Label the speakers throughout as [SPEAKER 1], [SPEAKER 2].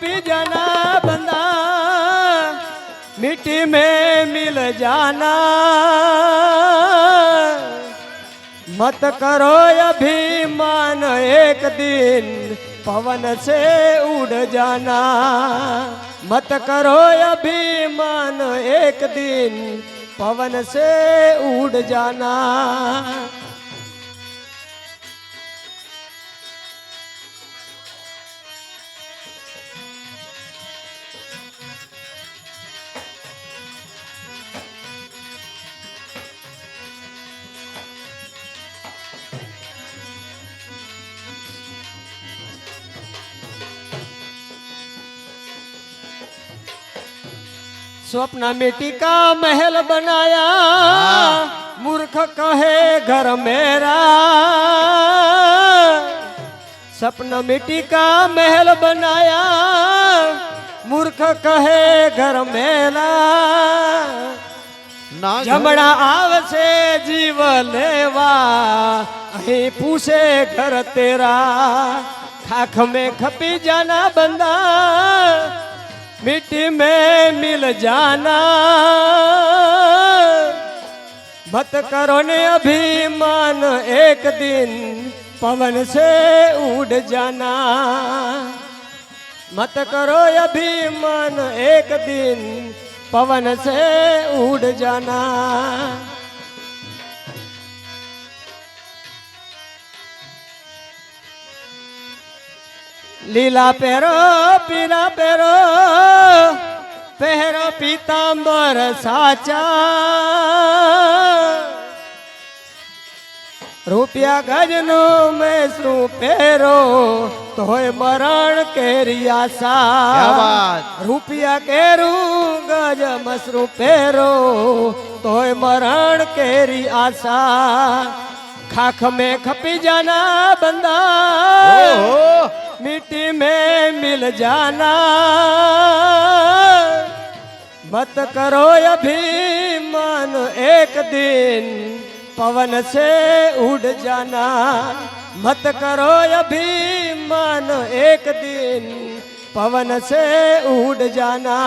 [SPEAKER 1] खपी जाना बंदा, मिट्टी में मिल जाना। मत करो अभिमान, एक दिन पवन से उड़ जाना। मत करो अभिमान, एक दिन पवन से उड़ जाना। स्वप्न मिट्टी का महल बनाया मूर्ख कहे घर मेरा सपना मिट्टी का महल बनाया मूर्ख कहे घर मेरा
[SPEAKER 2] ના
[SPEAKER 1] જમણા આવશે જીવ લેવા અહીં પૂછે ઘર તેરા ખાખ में खपी जाना बंदा मिट्टी में मिल जाना। मत करो ने अभिमान एक दिन पवन से उड़ जाना। मत करो अभिमान एक दिन पवन से उड़ जाना। લીલા પહેરો પીરા પહેરો પહેરો પીતાંબર સાચા. રૂપિયા ગજનો મેસરું પહેરો તોય મરણ કેરિયા
[SPEAKER 2] સા
[SPEAKER 1] રૂપિયા કેરું ગજ મસરું પહેરો તોય મરણ કેરી આશા ખાખ મેં ખપી જાના
[SPEAKER 2] બંદા.
[SPEAKER 1] मिट्टी में मिल जाना। मत करो अभिमान, एक दिन पवन से उड़ जाना। मत करो अभिमान, एक दिन पवन से उड़ जाना।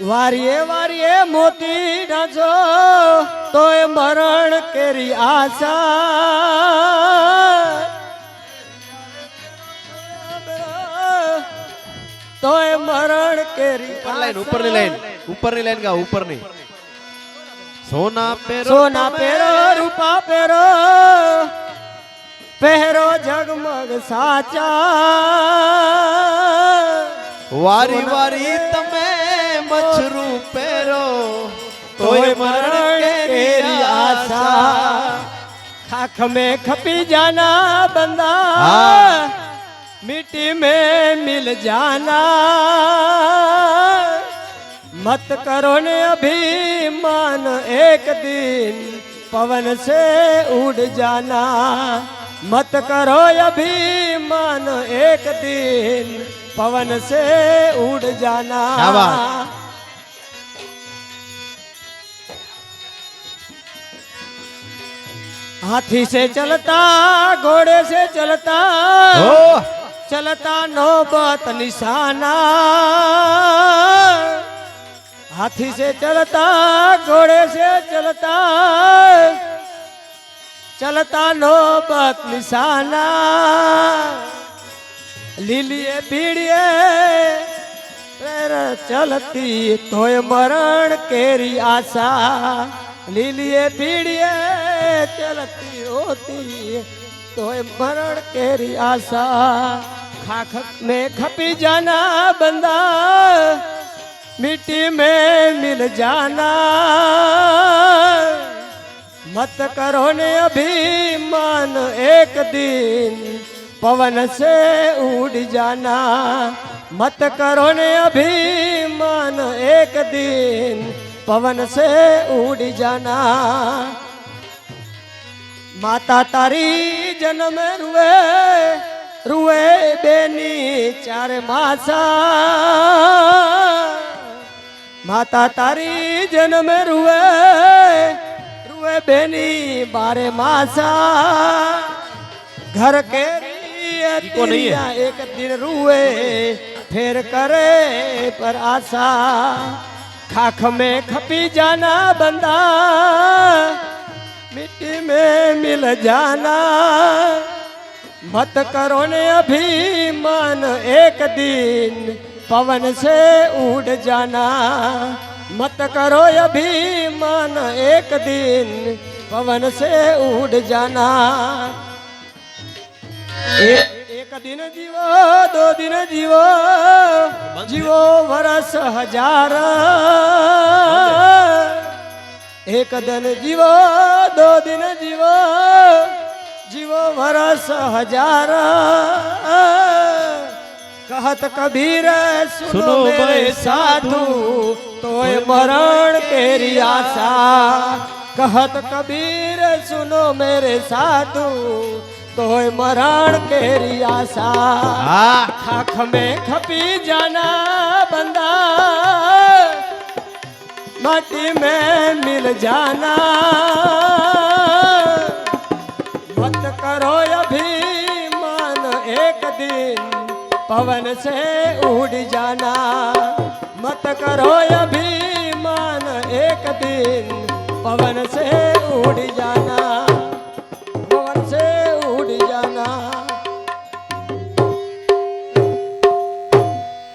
[SPEAKER 1] વારીએ વારીએ મોતી ઢાંચો તોય મરણ કેરી આશા તોય મરણ કેરી
[SPEAKER 2] ઉપર લાઈન ઉપરની લાઈન ઉપરની લાઈન ગા ઉપરની સોના પેરો
[SPEAKER 1] સોના
[SPEAKER 2] તમે.
[SPEAKER 1] પહેરો રૂપા પહેરો પહેરો ઝગમગ સાચા
[SPEAKER 2] વારી વારી मरण तेरी आशा।
[SPEAKER 1] खाख में खपी जाना बंदा। मिट्टी में मिल जाना। मत करो ने अभी मान एक दिन पवन से उड़ जाना। मत करो अभी मान एक दिन पवन से उड़ जाना। हाथी से चलता घोड़े से चलता।
[SPEAKER 2] ओ।
[SPEAKER 1] चलता नौबत निशाना। हाथी से चलता घोड़े से चलता। चलता नौबत निशाना। लीलिए पीड़िए चलती तोय मरण केरी आशा। लीलिए पीड़िए चलती होती तो मरण केरी आशा। खाख। में खपी जाना बंदा मिट्टी में मिल जाना। मत करो ने अभी अभिमान एक दिन पवन से उड़ जाना। मत करो ने अभिमान एक दिन पवन से उड़ जाना। माता तारी जन्म रुए रुए बेनी चार मासा। माता तारी जन्म रुए रुए बेनी बारे मासा। घर के लिए
[SPEAKER 2] इको नहीं है।
[SPEAKER 1] एक दिन रुए फिर करे पर आशा। खाख में खपी जाना बंदा मिट्टी में मिल जाना। मत करो ने अभिमान एक दिन पवन से उड़ जाना। मत करो अभिमान एक दिन पवन से उड़ जाना। एक, एक दिन जीवो दो दिन जीवो जीवो वर्ष हज़ार। एक दिन जीवो दो दिन जीवो जीवो वर्ष हज़ार। कहत कबीर सुनो मेरे साधु तोय मरण तेरी आशा। कहत कबीर सुनो मेरे साधु तोय मरण केरी आशा। खाख में खपी जाना बंदा माटी में मिल जाना। पवन से उड़ जाना। मत करो अभी मान एक दिन पवन से उड़ जाना।